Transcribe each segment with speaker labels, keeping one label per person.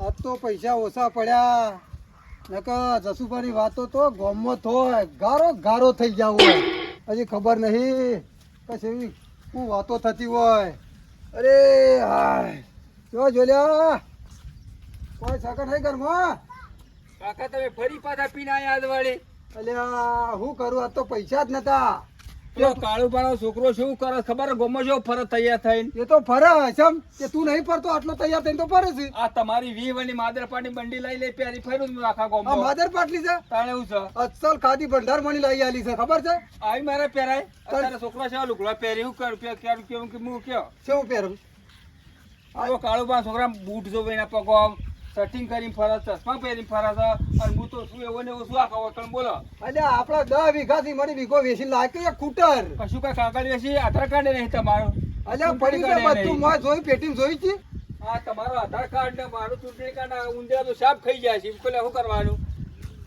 Speaker 1: આજ તો પૈસા ઓછા પડ્યા. નકર જસુભાની વાતો તો ગોમમાં થોય ગારો ગારો થઈ જાવ હોય. હજી ખબર નહીં એવી શું વાતો થતી હોય. અરે હાય. જો જોલ્યા કોઈ સાકર નહીં ઘરમાં?
Speaker 2: કાકા તમે ફરી પાછા પીને આવ્યા આજ વાળી.
Speaker 1: અલ્યા હું કરું? આ તો પૈસા જ નતા.
Speaker 2: પેલો કાળુ બાળો છોકરો શું કરે ખબર? ગોમો જો ફરે તૈયાર થઈને.
Speaker 1: એ તો ફરે ચમ કે તું નહીં ફરતો આટલો તૈયાર થઈને તો ફરે છે.
Speaker 2: આ તમારી વી વની માદરપાની બંડી લઈ લઈ પહેરી ફેરું હું આખા
Speaker 1: આ
Speaker 2: ગોમો.
Speaker 1: માદર પાટલી છે?
Speaker 2: તાણે હું છે?
Speaker 1: અસલ ખાદી ભંડાર મણી લઈ આલી છે ખબર છે?
Speaker 2: આવી મારે પહેરાય. અત્યારે છોકરા છે લુગડા પહેરી હું કરું? પે- ક્યાં કેવું કે હું કયો?
Speaker 1: શું પહેરું?
Speaker 2: આ કાળુ બા છોકરા બૂટ જો એના પગો સટિંગ કરીને ફરે ચશ્મા પહેરીને ફરે છે. અને હું તો શું એવો ને એવું શું આખા વતન બોલો?
Speaker 1: અને આપડા દસ વીઘા થી મળી વીઘો વેચી લાગે કે કૂટર.
Speaker 2: કશું કઈ કાગળ વેચી આધાર કાર્ડ નહીં તમારું.
Speaker 1: અલ્યા પડી છે બધું મોં જોઈ પેટી જોઈ છે.
Speaker 2: આ તમારો આધાર કાર્ડ ને મારું ચૂંટણી કાર્ડ ઊંધિયા તો સાફ ખાઈ જાય છે. પેલા શું કરવાનું?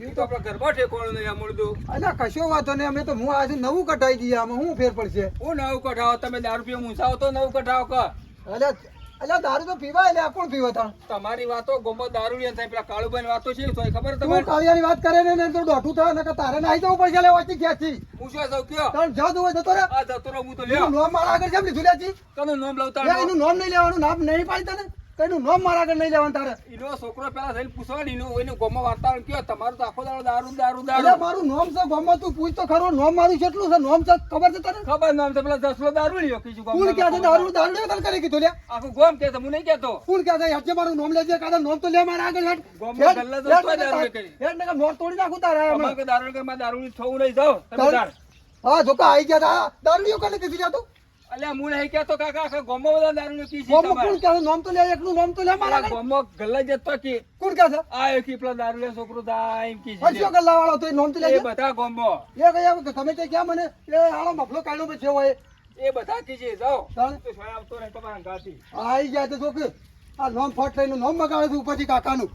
Speaker 2: એ તો આપણા ઘરમાં ઠેકોણું નહીં અમૂળતું
Speaker 1: અલ્યા કશો વાતો નહીં અમે તો હું આજે નવું કટાઈ દઈએ આમાં શું ફેર પડશે?
Speaker 2: હું નવું કઢાવો તમે દારૂ પીવો મૂંઝાવો તો નવું કઢાવો ક
Speaker 1: અલ્યા અલ્યા દારૂ તો પીવાય એટલે કોણ પીવે તણ?
Speaker 2: તમારી વાતો ગોમો દારૂ લે થાય પેલા કાળુભાઈ વાતો છે તો ખબર તમારે?
Speaker 1: કાળિયાની વાત કરે ને ને તો ડોઠું થાય ને કે તારે આવી જવું પડશે લે વાંચી ક્યાંથી
Speaker 2: હું શું સૌ કયો?
Speaker 1: તણ જા તું જતો રે
Speaker 2: આ જતો રહું હું તો લે
Speaker 1: નોમ મારા આગળ કેમ લીધું લે છી
Speaker 2: કનું નોમ લવતા
Speaker 1: એનું નોમ નહીં લેવાનું નામ નહીં પાડી તને. કઈનું નામ મારા આગળ નહીં લેવાનું તારે?
Speaker 2: એનો છોકરો પેલા થઈને પૂછવાની એનું એનું ગોમો વાર્તાવરણ કયો? તમારું તો આખો દાડો દારૂ દારૂ દારૂ.
Speaker 1: મારું નામ છે ગામમાં તું પૂછ તો ખરો નામ મારું કેટલું છે નામ છે ખબર છે તને?
Speaker 2: ખબર નામ છે પેલા દસલો દારૂ લ્યો કીધું
Speaker 1: કોણ
Speaker 2: ગોમમાં.
Speaker 1: ક્યાં છે? દારૂ દારૂ લ્યો તને કરી કીધું લે
Speaker 2: આખું ગોમ કે હું નહીં કેતો.
Speaker 1: કોણ ક્યાં છે? હેઠે મારું નામ લેજે કાદા નામ તો લે મારા આગળ હેઠ
Speaker 2: ગામમાં ગલ્લા તો
Speaker 1: હેઠ
Speaker 2: કોઈ
Speaker 1: નકર
Speaker 2: દારૂ કરી.
Speaker 1: હેઠ નકર મોર તોડી નાખું તારા હમણાં.
Speaker 2: દારૂ કે મારે દારૂ છોઉ નહીં જાવ તમે.
Speaker 1: હા જોકા આઈ ગયા તા. લ્યો કરી કીધું તું.
Speaker 2: અલ્યા હું નહીં કેતો કાકા? આખા બધા દારૂ પી છે
Speaker 1: કોણ નામ તો લે એકનું નામ તો લે મારા
Speaker 2: પેલા ગલ્લા જતો કે
Speaker 1: કોણ ક્યાં
Speaker 2: આ એક પેલા દારૂ લે છોકરો દા એમ કી છે.
Speaker 1: હરસ્યો ગલ્લા વાળો તો નામ તો લે
Speaker 2: એ બધા ગોમમાં.
Speaker 1: એ તમે તે ક્યાં મને એ હાલો મફલો કાઢ્યો પછી હોય
Speaker 2: એ બધા કી જાઓ.
Speaker 1: તાણ.
Speaker 2: તો સોય આવતો રહે તમારા ગાથી
Speaker 1: આઈ ગયા તો જો આ નોમ ફટ નામ બગાડે છે ઉપરથી કાકાનું.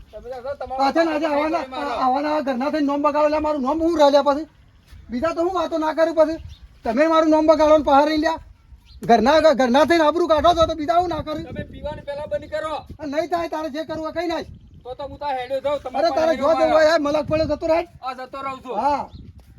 Speaker 1: પાછા ના આજે આવાના
Speaker 2: મારો.
Speaker 1: આવાના ઘરના થઈને નોમ બગાડો લે મારું નોમ હું રહ્યા પછી. બીજા તો હું વાતો ના કરું પછી. તમે મારું નોમ બગાડો ને પહાડ રહી લ્યા. ઘરના ઘરના થઈને આબરું કાઢો છો તો બીજા હું ના કરું.
Speaker 2: તમે પીવાનું પહેલા બંધ કરો.
Speaker 1: નહીં થાય તારે જે કરવું કઈ નાખ
Speaker 2: તો તો હું તાર હેડ્યો જાઉં
Speaker 1: અરે તારે જો જવું હોય મલક પડે જતો રહે.
Speaker 2: આ જતો રહું છું.
Speaker 1: હા.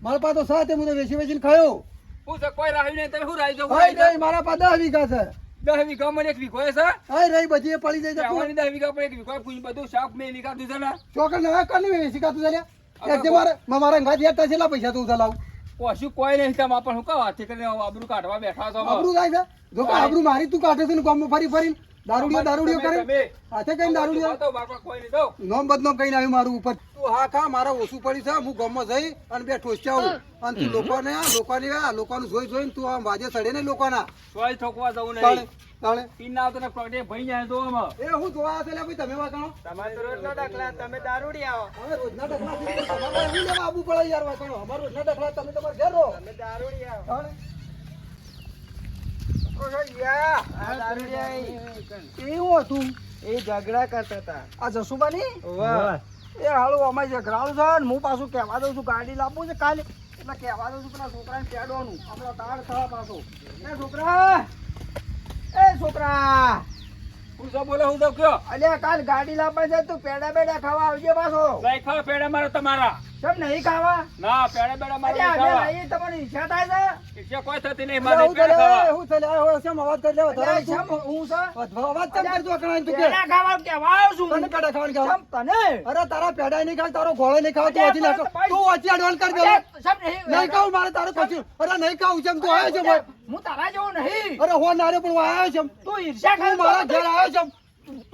Speaker 1: મારા પાસે તો સાથે હું તો વેચી વેચીને ખાયો.
Speaker 2: હું તો કોઈ રાહી નહીં તમે હું રાહી જાઉં
Speaker 1: હાય નહીં મારા પાસે દસ વીઘા છે.
Speaker 2: દસ વીઘા મને એક વીઘો છે
Speaker 1: હાય રહી બધી એ પડી જાય
Speaker 2: આવવાની દસ વીઘા પર એક વીઘો પૂછ બધું શાક મેં છે ને
Speaker 1: ચોકડ ના કર ચાલ્યા એક જે મારે મારા અંગાત યાદ છેલ્લા પૈસા તું ચલાવું
Speaker 2: કશું કોઈ નહીં તમે પણ હું કહો? હાથી કરીને આબરૂ કાઢવા બેઠા છો.
Speaker 1: આબરૂ થાય છે? જો આબરૂ મારી તું કાઢે છે ને ગામમાં ફરી ફરી દારૂડિયો દારૂડિયો કરે? હાથે કઈ દારૂડિયો. નોમ બદનોમ કઈ આવ્યું મારું ઉપર. તું હા ખા મારા ઓછું પડી છે હું ગામમાં જઈ અને બે ઠોસ્યા અને તું લોકોને લોકોને આ લોકોનું જોઈ જોઈને તું આમ વાજે ચડે ને લોકોના.
Speaker 2: સોય ઠોકવા જવું નહીં.
Speaker 1: તાણે
Speaker 2: પીન ના આવતો પ્રોડે ભઈ જાય તો આમાં.
Speaker 1: એ હું જોવા છે લે ભાઈ તમે વાંકણો
Speaker 2: તમારે તો રોજનો દાખલા તમે દારૂડી આવો.
Speaker 1: હવે રોજના ડખલા તમારે એવું લેવા આવવું પડે યાર વાંકણો અમારે રોજના ડખલા તમે તમારે ઘેર રહો.
Speaker 2: તમે દારૂડી આવો.
Speaker 1: તાણે. એવું હતું?
Speaker 3: એ ઝઘડા કરતા હતા.
Speaker 1: આ જસુબાની? એ હાલું અમારે ઝઘડાવું છે ને હું પાછું કહેવા દઉં છું ગાડી લાવવું છે કાલે એટલે કહેવા દઉં છું પેલા છોકરાને પેડવાનું હમણાં તાળ થવા પાછો. એ છોકરા! એ છોકરા!
Speaker 2: હું શું બોલે હું તો કયો?
Speaker 1: અલ્યા કાલ ગાડી લાવવા છે તું પેડા બેડા ખાવા આવજે પાછો.
Speaker 2: લઈ ખાવા પેડા મારો તમારા.
Speaker 1: કેમ નહીં ખાવા?
Speaker 2: ના પેડા બેડા મારો નહીં ખાવા.
Speaker 1: તમારી ઈચ્છા થાય છે?
Speaker 2: કોઈ થતી નહીં મારે
Speaker 1: હું
Speaker 2: પેડા
Speaker 1: ચાલે,
Speaker 2: ખાવા
Speaker 1: હું ચાલે, આ હવે અવાજ કરી લેવો? ધરાવ તું?
Speaker 3: હું છે
Speaker 1: અવાજ કેમ કરતો અકળાઈને તું કે?
Speaker 3: ખાવા કેવા આવું છું
Speaker 1: તને પેડા ખાવાનું કહેવાય?
Speaker 3: તને
Speaker 1: અરે તારા પેડા નહીં તારો ગોળો નહીં ખાવ તું
Speaker 3: અલ્યા,
Speaker 1: નાખો. તું વાંચી advance કરી દે.
Speaker 3: નહીં
Speaker 1: નહીં મારે તારો કશું અરે નહીં ખાવું છે તું આવ્યો છે
Speaker 3: હું તારા જેવો નહીં
Speaker 1: અરે હો નારે પણ આવ્યો છે
Speaker 3: તું ઈર્ષા
Speaker 1: તું મારા ઘેર આવ્યો છે એમ.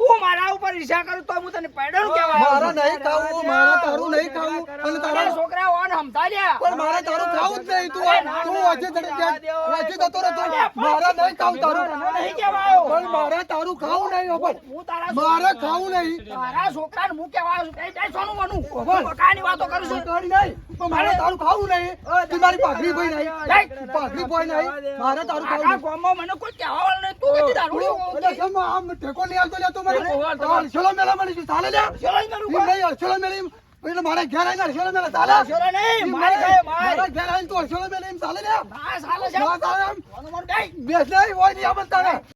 Speaker 3: તું મારા ઉપર ઈર્ષા કરું તો હું તને પેડલ કેવા
Speaker 1: મારા નહીં ખાવું મારા તારું નહીં ખાવું અને તારા
Speaker 3: છોકરા ઓન હમતાડ્યા
Speaker 1: પણ મારે તારું ખાવું જ નહીં તું તું આજે ચડી જા. વાંચી જતો રહે તું. મારે નહીં ખાવું તારું
Speaker 3: નહીં કેવા
Speaker 1: પણ મારે તારું ખાવું નહીં ભાઈ.
Speaker 3: હું તારા
Speaker 1: મારે ખાવું નહીં
Speaker 3: તારા છોકરાને હું કેવા આવ્યો છું કઈ કઈ સોનું બનું
Speaker 1: બોલ.
Speaker 3: કાની વાતો કરું છું
Speaker 1: કરી નહીં પણ મારે તારું ખાવું નહીં તું મારી પાઘડી ભાઈ નહીં પાઘડી ભાઈ નહીં મારે તારું ખાવું નહીં
Speaker 3: મને કોઈ કહેવા વાળું નહીં તું કદી દારૂ
Speaker 1: એટલે કેમ આમ ઠેકો નહીં આવતો લે તું મને
Speaker 2: ઠેકો હાલ,
Speaker 1: અડસેલો મેલા મને શું ચાલે લે
Speaker 3: નહીં
Speaker 1: મેલા એમ. એટલે મારે ઘેર આવીને અડસેલો મેલા ચાલે?
Speaker 3: અડસેલો નહીં, મારે મારે.
Speaker 1: ઘેર આવીને તું અડસેલો મેલા એમ ચાલે લે
Speaker 3: ના સાલે
Speaker 1: ના ચાલે એમ? બેસ નહીં હોય નહીં આમ તારે